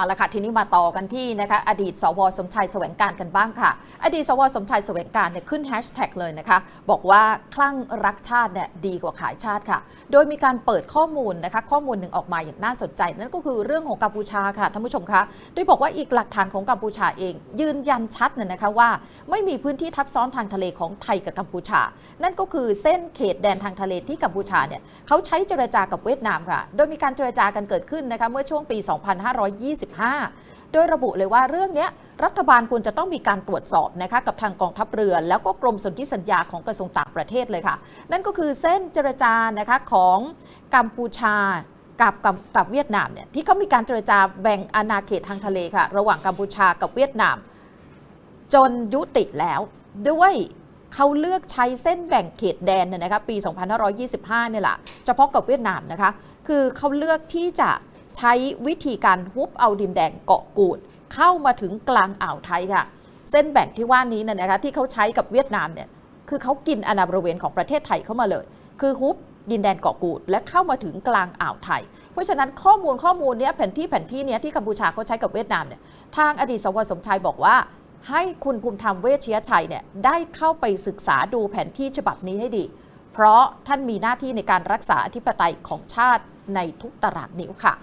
เอาละค่ะทีนี้มาต่อกันที่นะคะอดีตสวสมชัยแสวงการกันบ้างค่ะ อดีตสวสมชัยแสวงการเนี่ยขึ้นแฮชแท็กเลยนะคะ บอกว่าคลั่งรักชาติเนี่ยดีกว่าขายชาติค่ะ โดยมีการเปิดข้อมูลนะคะข้อมูลหนึ่งออกมาอย่างน่าสนใจ นั่นก็คือเรื่องของกัมพูชาค่ะท่านผู้ชมคะโดยบอกว่าอีกหลักฐานของกัมพูชาเอง ยืนยันชัดเนี่ยนะคะว่า ไม่มีพื้นที่ทับซ้อนทางทะเลของไทยกับกัมพูชา นั่นก็คือเส้นเขตแดนทางทะเลที่กัมพูชาเนี่ยเขาใช้เจรจากับเวียดนามค่ะ โดยมีการเจรจากันเกิดขึ้นนะคะเมื่อช่วงปี 2520 2525โดยระบุเลยว่าเรื่องนี้รัฐบาลควรจะต้องมีการตรวจสอบนะคะกับทางกองทัพเรือ แล้วก็กรมสนธิสัญญาของกระทรวงต่างประเทศเลยค่ะ นั่นก็คือเส้นเจรจานะคะของกัมพูชากับกับกับเวียดนามเนี่ยที่เขามีการเจรจาแบ่งอาณาเขตทางทะเลค่ะ ระหว่างกัมพูชากับเวียดนาม จนยุติแล้วด้วยเขาเลือกใช้เส้นแบ่งเขตแดนเนี่ยนะคะปี 2525 เนี่ยแหละเฉพาะกับเวียดนามนะคะ คือเขาเลือกที่จะ ใช้วิธีการฮุบเอาดินแดงเกาะกูด เข้ามาถึงกลางอ่าวไทยค่ะ เส้นแบ่งที่ว่านี้นี่นะคะที่เขาใช้กับเวียดนามเนี่ยคือเขากินอาณาบริเวณของประเทศไทยเข้ามาเลย คือฮุบดินแดนเกาะกูด และเข้ามาถึงกลางอ่าวไทย เพราะฉะนั้นข้อมูลข้อมูลเนี้ยแผนที่แผนที่เนี้ยที่กัมพูชาเขาใช้กับเวียดนามเนี่ยทางอดีตสวสมชายบอกว่า ให้คุณภูมิธรรมเวชยชัยเนี่ยได้เข้าไปศึกษาดูแผนที่ฉบับนี้ให้ดี เพราะท่านมีหน้าที่ในการรักษาอธิปไตยของชาติในทุกตารางนิ้วค่ะ